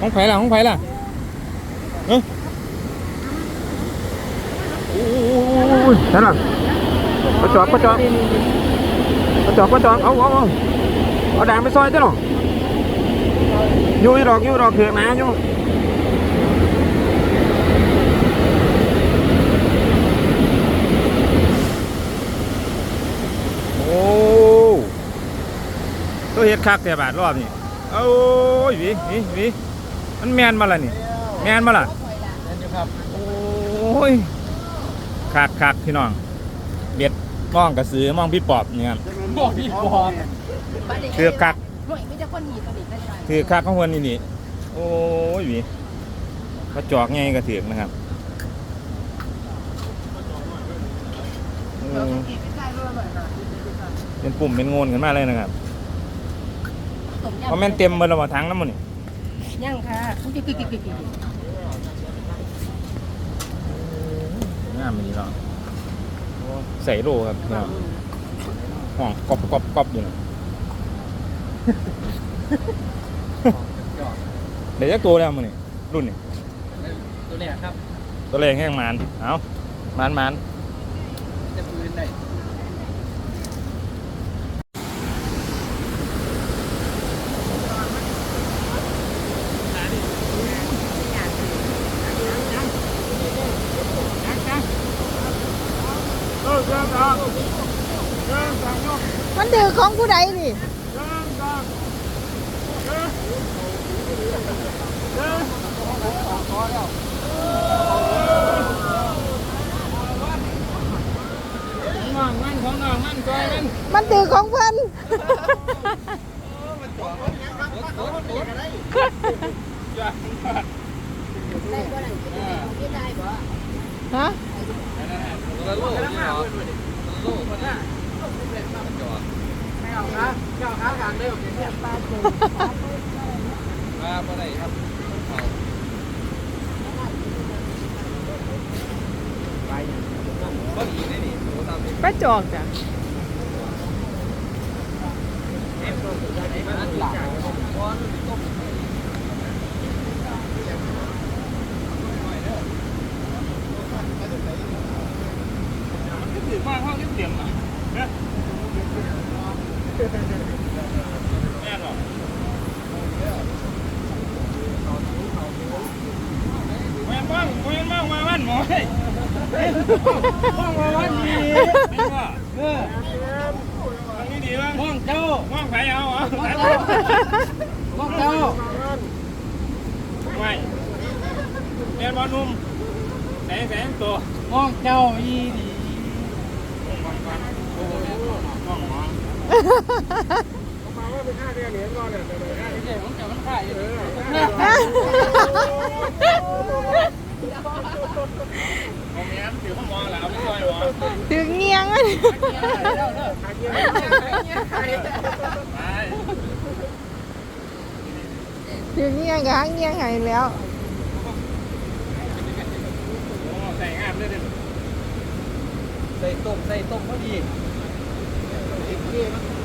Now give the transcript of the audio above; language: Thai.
ของไผ่ล่ะของไผ่ล่ะเอ้ยโอ้ยนั่นน่ะกระจอกกระจอกกระจอกกระจอกเอาเอาเอาเอาด่างไปซอยเจ้าหน่อยู่อีดอกยู่ดอกเถือกนาอยู่โอ้ตัวเห็ดคักแต่บาทรอบนี้ โอ้ยหวีหวีหวีมันแมนมาละนี่ แมนมาละนั่นอยู่ครับโอ้ยคักคักพี่น้องเบ็ดมองกระสือมองพี่ปอบเนี่ยครับบอกพี่บอกเถือกคักหน่วยไม่จะคนหนีตลิดได้ไหมถือกคักของคนนี่นี่โอ้ยหวีกระจอกไงกระเถือกนะครับเออเป็นปุ่มเป็นโงนกันมากเลยนะครับ เพราะแม่นเต็มเบอร์ระหว่างทั้งน้ำมันนี่ยังค่ะอุ๊ยกิ๊กกิ๊กกิ๊กกิ๊กงามมีเนาะใส่โลครับพี่น้องห้องกอบกอบกอบอยู่นะเดี๋ยวจะตัวแล้วมันนี่รุ่นนี่ตัวแรกครับ ตัวเล็กแห้งมันเอามันมัน จะปืนได้ มันดื้อของผู้ใดนี่น้องมันของน้องมันตัวมันมันดื้อของเพิ่นฮะ ตัวโลกนี่เหรอตัวโลก มันน่ะไม่เอาครับเจ้าค้ากลางได้แบบนี้มาเอไหร่ครับไปก็ดีได้ดิโอ้ตามที่ป้าจอกจ้ะมันหลัง แสงแสงตัวห้องเจ้าอีดี ห้องหมอ มาว่าเป็นห้าเดี๋ยวผมจะมันขายอยู่ผมแย้มถือห้องหมอแล้วไม่ช่วยหมอถึงเงียงอะถึงเงียงกับหางเงียงใหายแล้วใส่งามเลยเด็ดใส่ต้มใส่ต้มพอดีเ